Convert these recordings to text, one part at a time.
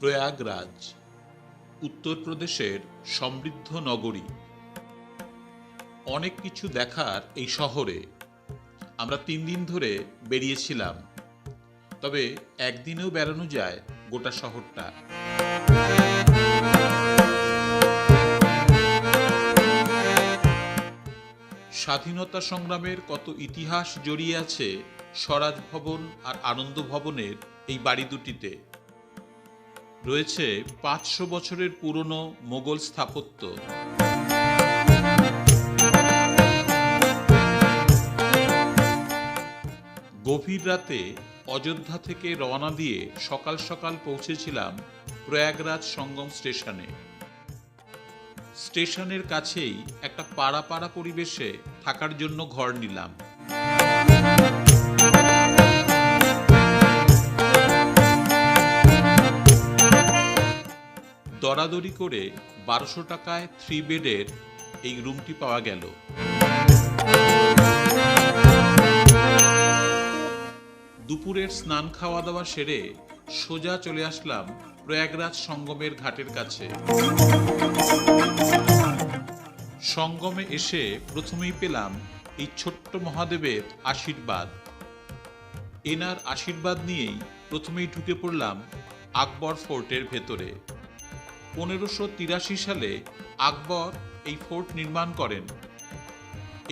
প্রয়াগরাজ উত্তরপ্রদেশের সমৃদ্ধ নগরী। অনেক কিছু দেখার এই শহরে আমরা তিন দিন ধরে বেরিয়েছিলাম, তবে একদিনেও বেড়ানো যায় গোটা শহরটা। স্বাধীনতা সংগ্রামের কত ইতিহাস জড়িয়ে আছে স্বরাজ ভবন আর আনন্দ ভবনের এই বাড়ি দুটিতে। রয়েছে পাঁচশো বছরের পুরনো মোগল স্থাপত্য। গভীর রাতে অযোধ্যা থেকে রওনা দিয়ে সকাল সকাল পৌঁছেছিলাম প্রয়াগরাজ সঙ্গম স্টেশনে। স্টেশনের কাছেই একটা পাড়া পাড়া পরিবেশে থাকার জন্য ঘর নিলাম। দরাদরি করে বারোশো টাকায় থ্রি বেডের এই রুমটি পাওয়া গেল। দুপুরের স্নান খাওয়া দাওয়া সেরে সোজা চলে আসলাম প্রয়াগরাজ সঙ্গমের ঘাটের কাছে। সঙ্গমে এসে প্রথমেই পেলাম এই ছোট্ট মহাদেবের আশীর্বাদ। এনার আশীর্বাদ নিয়েই প্রথমেই ঢুকে পড়লাম আকবর ফোর্টের ভেতরে। পনেরোশো তিরাশি সালে আকবর এই ফোর্ট নির্মাণ করেন।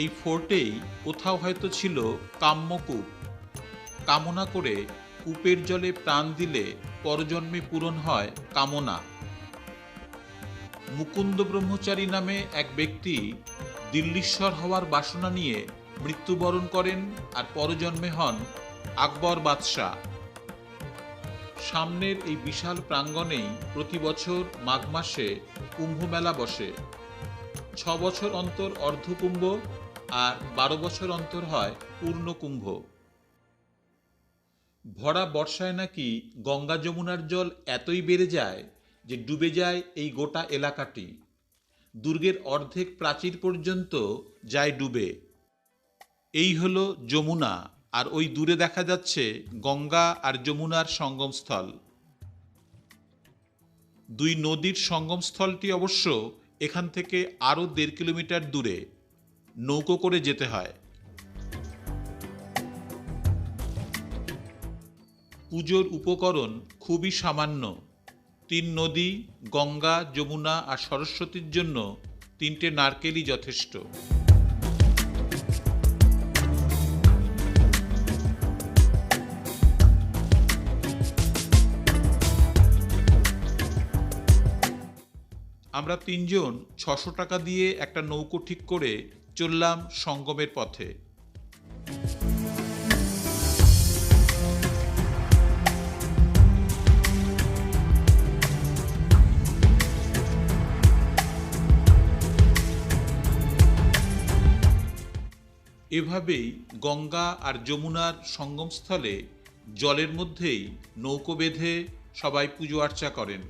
এই ফোর্টেই কোথাও হয়তো ছিল কাম্যকূপ। কামনা করে কূপের জলে প্রাণ দিলে পরজন্মে পূরণ হয় কামনা। মুকুন্দ ব্রহ্মচারী নামে এক ব্যক্তি দিল্লীশ্বর হওয়ার বাসনা নিয়ে মৃত্যুবরণ করেন আর পরজন্মে হন আকবর বাদশাহ। সামনের এই বিশাল প্রাঙ্গণেই প্রতি বছর মাঘ মাসে কুম্ভ মেলা বসে। ছ বছর অন্তর অর্ধকুম্ভ আর বারো বছর অন্তর হয় পূর্ণ কুম্ভ ভরা বর্ষায় নাকি গঙ্গা যমুনার জল এতই বেড়ে যায় যে ডুবে যায় এই গোটা এলাকাটি। দুর্গের অর্ধেক প্রাচীর পর্যন্ত যায় ডুবে। এই হলো যমুনা। আর ওই দূরে দেখা যাচ্ছে গঙ্গা আর যমুনার সঙ্গমস্থল। দুই নদীর সঙ্গমস্থলটি অবশ্য এখান থেকে আরও দেড় কিলোমিটার দূরে। নৌকো করে যেতে হয়। পুজোর উপকরণ খুবই সামান্য। তিন নদী, গঙ্গা, যমুনা আর সরস্বতীর জন্য তিনটে নারকেলই যথেষ্ট। আমরা তিনজন ছশো টাকা দিয়ে একটা নৌকো ঠিক করে চললাম সঙ্গমের পথে। এভাবেই গঙ্গা আর যমুনার সঙ্গমস্থলে জলের মধ্যেই নৌকো বেঁধে সবাই পুজো আর্চা করেন।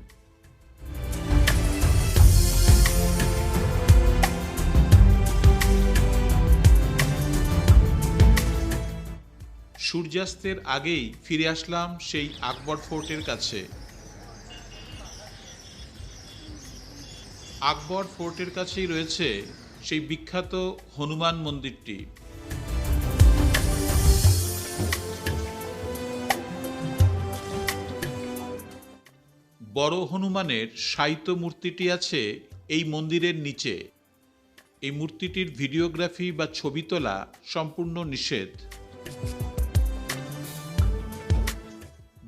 সূর্যাস্তের আগেই ফিরে আসলাম সেই আকবর ফোর্টের কাছে। আকবর ফোর্টের কাছেই রয়েছে সেই বিখ্যাত হনুমান মন্দিরটি। বড় হনুমানের সাহিত্য মূর্তিটি আছে এই মন্দিরের নিচে। এই মূর্তিটির ভিডিওগ্রাফি বা ছবি তোলা সম্পূর্ণ নিষেধ।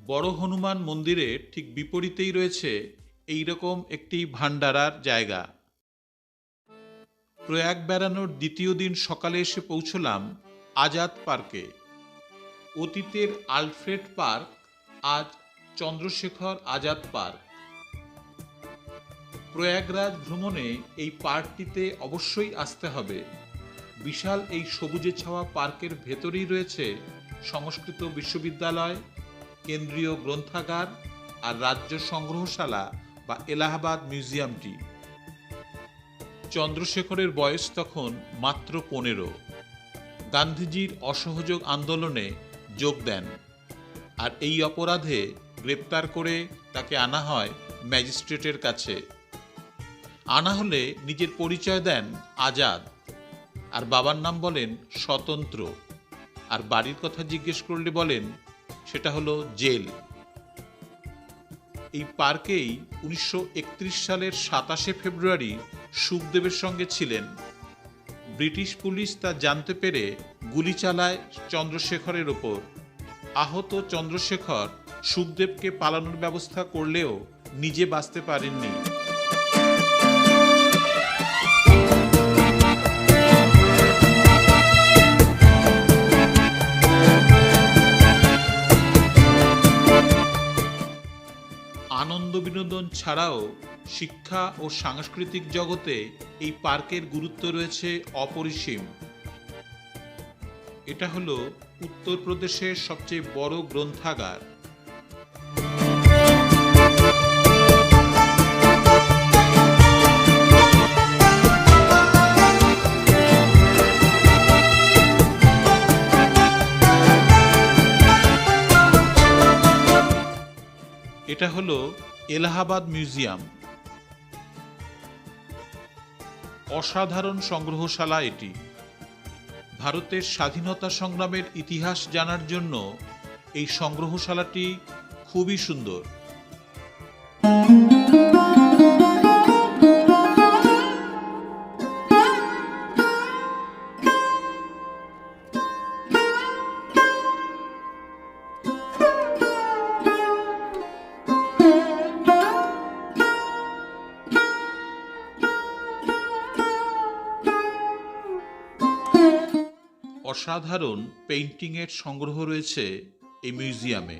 বড় হনুমান মন্দিরের ঠিক বিপরীতেই রয়েছে এই রকম একটি ভান্ডারার জায়গা। প্রয়াগ বেড়ানোর দ্বিতীয় দিন সকালে এসে পৌঁছলাম আজাদ পার্কে। অতীতের আলফ্রেড পার্ক, আজ চন্দ্রশেখর আজাদ পার্ক। প্রয়াগরাজ ভ্রমণে এই পার্কটিতে অবশ্যই আসতে হবে। বিশাল এই সবুজে ছাওয়া পার্কের ভেতরেই রয়েছে সংস্কৃত বিশ্ববিদ্যালয় কেন্দ্রীয় গ্রন্থাগার আর রাজ্য সংগ্রহশালা বা এলাহাবাদ মিউজিয়ামটি। চন্দ্রশেখরের বয়স তখন মাত্র পনেরো। গান্ধীজির অসহযোগ আন্দোলনে যোগ দেন আর এই অপরাধে গ্রেপ্তার করে তাকে আনা হয় ম্যাজিস্ট্রেটের কাছে। আনা হলে নিজের পরিচয় দেন আজাদ আর বাবার নাম বলেন স্বতন্ত্র। আর বাড়ির কথা জিজ্ঞেস করলে বলেন সেটা হলো জেল। এই পার্কেই উনিশশো একত্রিশ সালের সাতাশে ফেব্রুয়ারি সুখদেবের সঙ্গে ছিলেন। ব্রিটিশ পুলিশ তা জানতে পেরে গুলি চালায় চন্দ্রশেখরের ওপর। আহত চন্দ্রশেখর সুখদেবকে পালানোর ব্যবস্থা করলেও নিজে বাঁচতে পারেননি। ছাড়াও শিক্ষা ও সাংস্কৃতিক জগতে এই পার্কের গুরুত্ব রয়েছে অপরিসীম। এটা হলো উত্তরপ্রদেশের সবচেয়ে বড় গ্রন্থাগার। এটা হলো এলাহাবাদ মিউজিয়াম। অসাধারণ সংগ্রহশালা এটি। ভারতের স্বাধীনতা সংগ্রামের ইতিহাস জানার জন্য এই সংগ্রহশালাটি খুবই সুন্দর। অসাধারণ পেইন্টিংয়ের সংগ্রহ রয়েছে এই মিউজিয়ামে।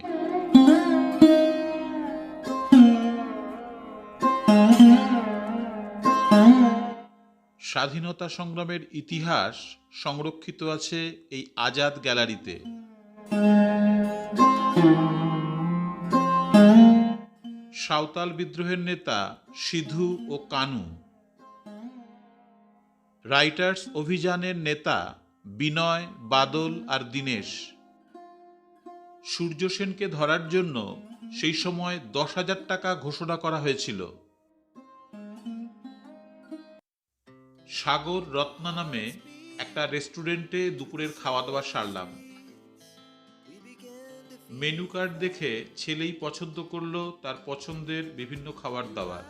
স্বাধীনতা সংগ্রামের ইতিহাস সংরক্ষিত আছে এই আজাদ গ্যালারিতে। সাঁওতাল বিদ্রোহের নেতা সিধু ও কানু। রাইটার্স অভিযানের নেতা বিনয়, বাদল আর দীনেশ। সূর্য সেনকে ধরার জন্য সেই সময় দশ হাজার টাকা ঘোষণা করা হয়েছিল। সাগর রত্না নামে একটা রেস্টুরেন্টে দুপুরের খাওয়া দাওয়া সারলাম। মেনু কার্ড দেখে ছেলেই পছন্দ করল তার পছন্দের বিভিন্ন খাবার দাবার।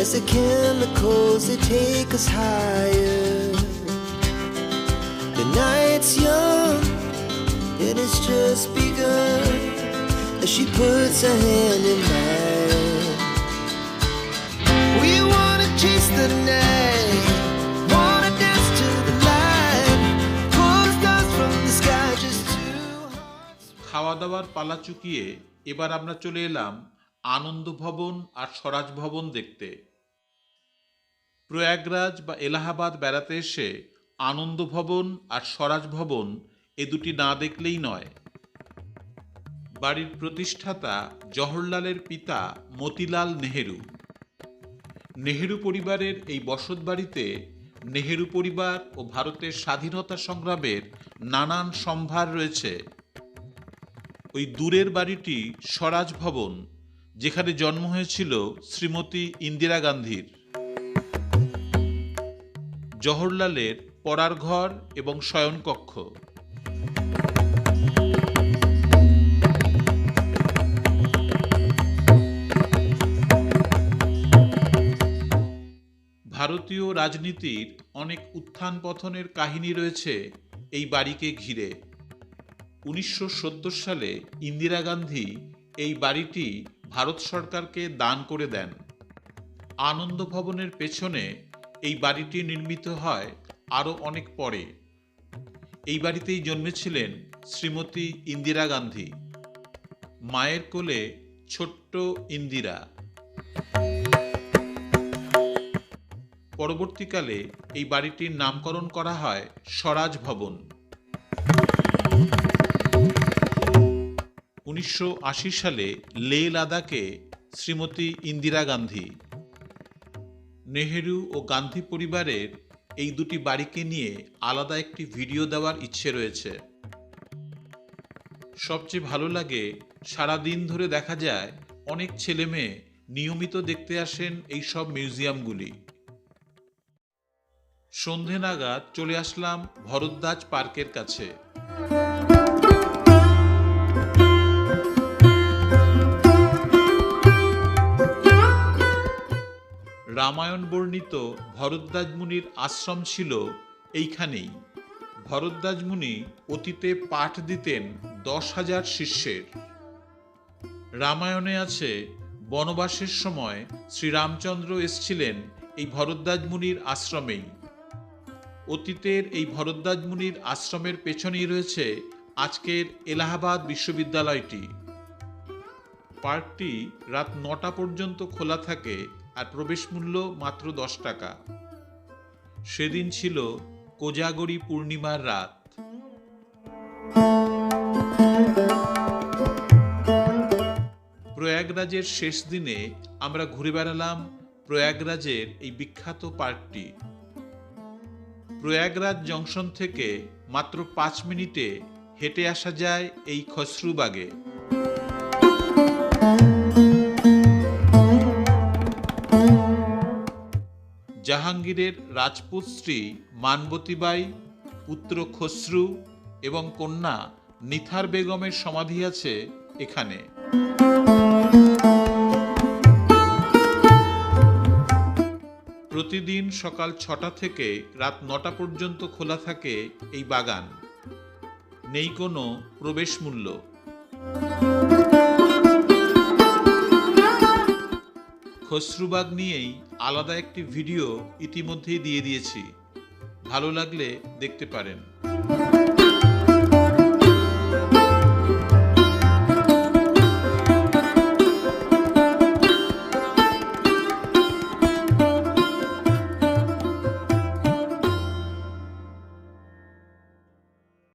as the chemicals they take us higher. The night's young and it's just begun as she puts her hand in mine. We wanna chase the night, wanna dance to the light, pull the stars from the sky just two hearts. খাওয়া দাওয়ার পালা চুকিয়ে এবার আমরা চলে এলাম আনন্দ ভবন আর স্বরাজ ভবন দেখতে। প্রয়াগরাজ বা এলাহাবাদ বেড়াতে এসে আনন্দ ভবন আর স্বরাজ ভবন এ দুটি না দেখলেই নয়। বাড়ির প্রতিষ্ঠাতা জওহরলালের পিতা মতিলাল নেহেরু। নেহেরু পরিবারের এই বসত বাড়িতে নেহেরু পরিবার ও ভারতের স্বাধীনতা সংগ্রামের নানান সম্ভার রয়েছে। ওই দূরের বাড়িটি স্বরাজ ভবন যেখানে জন্ম হয়েছিল শ্রীমতী ইন্দিরা গান্ধীর। জওহরলালের পড়ার ঘর এবং শয়নকক্ষ। ভারতীয় রাজনীতির অনেক উত্থান পথনের কাহিনী রয়েছে এই বাড়িকে ঘিরে। উনিশশো সত্তর সালে ইন্দিরা গান্ধী এই বাড়িটি ভারত সরকারকে দান করে দেন। আনন্দ ভবনের পেছনে এই বাড়িটি নির্মিত হয় আরও অনেক পরে। এই বাড়িতেই জন্মেছিলেন শ্রীমতী ইন্দিরা গান্ধী। মায়ের কোলে ছোট্ট ইন্দিরা। পরবর্তীকালে এই বাড়িটির নামকরণ করা হয় স্বরাজ ভবন। উনিশশো আশি সালে লে লাদাখে শ্রীমতী ইন্দিরা গান্ধী, নেহেরু ও গান্ধী পরিবারের এই দুটি বাড়িকে নিয়ে আলাদা একটি ভিডিও দেওয়ার ইচ্ছে রয়েছে। সবচেয়ে ভালো লাগে সারা দিন ধরে দেখা যায় অনেক ছেলে মেয়ে নিয়মিত দেখতে আসেন এই সব মিউজিয়ামগুলি। সন্ধে নাগাদ চলে আসলাম ভরদ্বাজ পার্কের কাছে। রামায়ণ বর্ণিত ভরদ্বাজ মুনির আশ্রম ছিল এইখানেই। ভরদ্বাজ মুনি অতীতে পাঠ দিতেন দশ হাজার শিষ্যের। রামায়ণে আছে, বনবাসের সময় শ্রীরামচন্দ্র এসছিলেন এই ভরদ্বাজ মুনির আশ্রমেই। অতীতের এই ভরদ্বাজ মুনির আশ্রমের পেছনেই রয়েছে আজকের এলাহাবাদ বিশ্ববিদ্যালয়টি। পার্কটি রাত নটা পর্যন্ত খোলা থাকে আর প্রবেশ মূল্য মাত্র দশ টাকা। সেদিন ছিল কোজাগরি পূর্ণিমার রাত। প্রয়াগরাজের শেষ দিনে আমরা ঘুরে বেড়ালাম প্রয়াগরাজের এই বিখ্যাত পার্কটি। প্রয়াগরাজ জংশন থেকে মাত্র পাঁচ মিনিটে হেঁটে আসা যায় এই খসরুবাগে জাহাঙ্গীরের রাজপুত স্ত্রী মানবতীবাই, পুত্র খসরু এবং কন্যা নিথার বেগমের সমাধি আছে এখানে। প্রতিদিন সকাল ছটা থেকে রাত নটা পর্যন্ত খোলা থাকে এই বাগান। নেই কোনো প্রবেশ মূল্য। খসরুবাগ নিয়েই আলাদা একটি ভিডিও ইতিমধ্যেই দিয়ে দিয়েছি। ভালো লাগলে দেখতে পারেন।